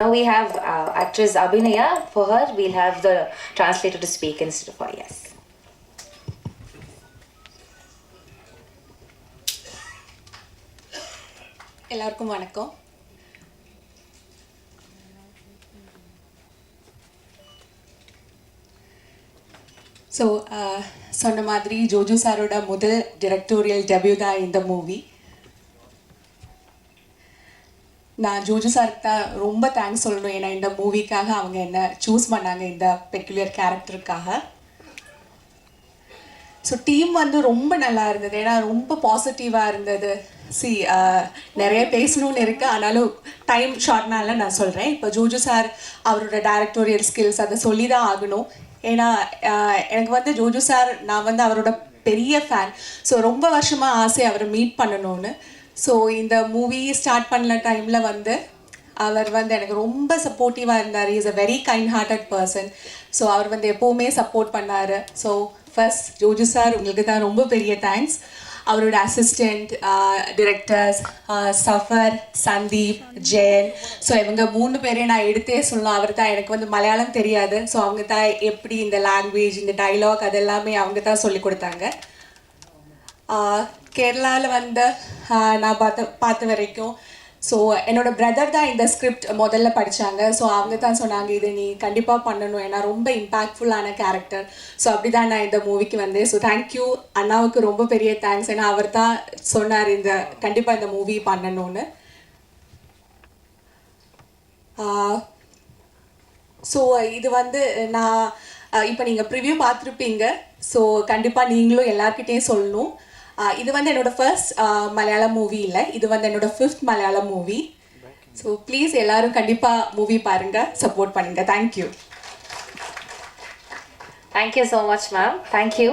Now we have uh, actress Abhinaya. For her, we'll have the translator to speak instead of her. Yes. எல்லாருக்கும் வணக்கம் so சொன்ன மாதிரி ஜோஜு சாரோட முதல் directorial debut தான் இந்த மூவி நான் ஜோஜு சாருக்கு தான் ரொம்ப தேங்க்ஸ் சொல்லணும். ஏன்னா இந்த மூவிக்காக அவங்க என்ன சூஸ் பண்ணாங்க இந்த பெக்குலியர் கேரக்டருக்காக ஸோ டீம் வந்து ரொம்ப நல்லா இருந்தது. ஏன்னா ரொம்ப பாசிட்டிவாக இருந்தது. சி நிறைய பேசணும்னு இருக்கு. ஆனாலும் டைம் ஷார்ட்னால நான் சொல்கிறேன் இப்போ ஜோஜு சார் அவரோட டைரக்டோரியல் ஸ்கில்ஸ் அதை சொல்லி தான் ஆகணும். ஏன்னா எனக்கு வந்து ஜோஜு சார் நான் வந்து அவரோட பெரிய ஃபேன் ஸோ ரொம்ப வருஷமாக ஆசை அவரை மீட் பண்ணணும்னு. ஸோ இந்த மூவி ஸ்டார்ட் பண்ண டைமில் வந்து அவர் வந்து எனக்கு ரொம்ப சப்போர்ட்டிவாக இருந்தார். Is a very kind hearted person so அவர் வந்து எப்போவுமே சப்போர்ட் பண்ணார். ஸோ ஃபர்ஸ்ட் ஜோஜு சார் உங்களுக்கு தான் ரொம்ப பெரிய தேங்க்ஸ் அவரோட assistant directors Safar Sandeep Jayan so இவங்க மூணு பேரையும் நான் எடுத்தே சொல்லணும். அவர் தான் எனக்கு வந்து மலையாளம் தெரியாது. ஸோ அவங்க தான் எப்படி இந்த லாங்குவேஜ் இந்த டைலாக் அதெல்லாமே அவங்க தான் சொல்லி கொடுத்தாங்க. கேரளாவில் வந்து நான் பார்த்த பார்த்த வரைக்கும் ஸோ என்னோட பிரதர் தான் இந்த ஸ்கிரிப்ட் முதல்ல படித்தாங்க ஸோ அவங்க தான் சொன்னாங்க இது நீ கண்டிப்பாக பண்ணணும். ஏன்னா ரொம்ப இம்பாக்ட்ஃபுல்லான கேரக்டர் ஸோ அப்படி தான் நான் இந்த மூவிக்கு வந்தேன். ஸோ தேங்க்யூ அண்ணாவுக்கு ரொம்ப பெரிய தேங்க்ஸ் ஏன்னா அவர் தான் சொன்னார் இந்த கண்டிப்பாக இந்த மூவி பண்ணணும்னு. ஸோ இது வந்து நான் இப்போ நீங்கள் ப்ரிவ்யூ பார்த்துருப்பீங்க. ஸோ கண்டிப்பாக நீங்களும் எல்லாருக்கிட்டேயும் சொல்லணும். இது வந்து என்னோட ஃபர்ஸ்ட் மலையாளம் மூவி இல்லை. இது வந்து என்னோட fifth Malayalam movie so please எல்லாரும் கண்டிப்பாக மூவி பாருங்கள் சப்போர்ட் பண்ணுங்கள் thank you thank you so much ma'am thank you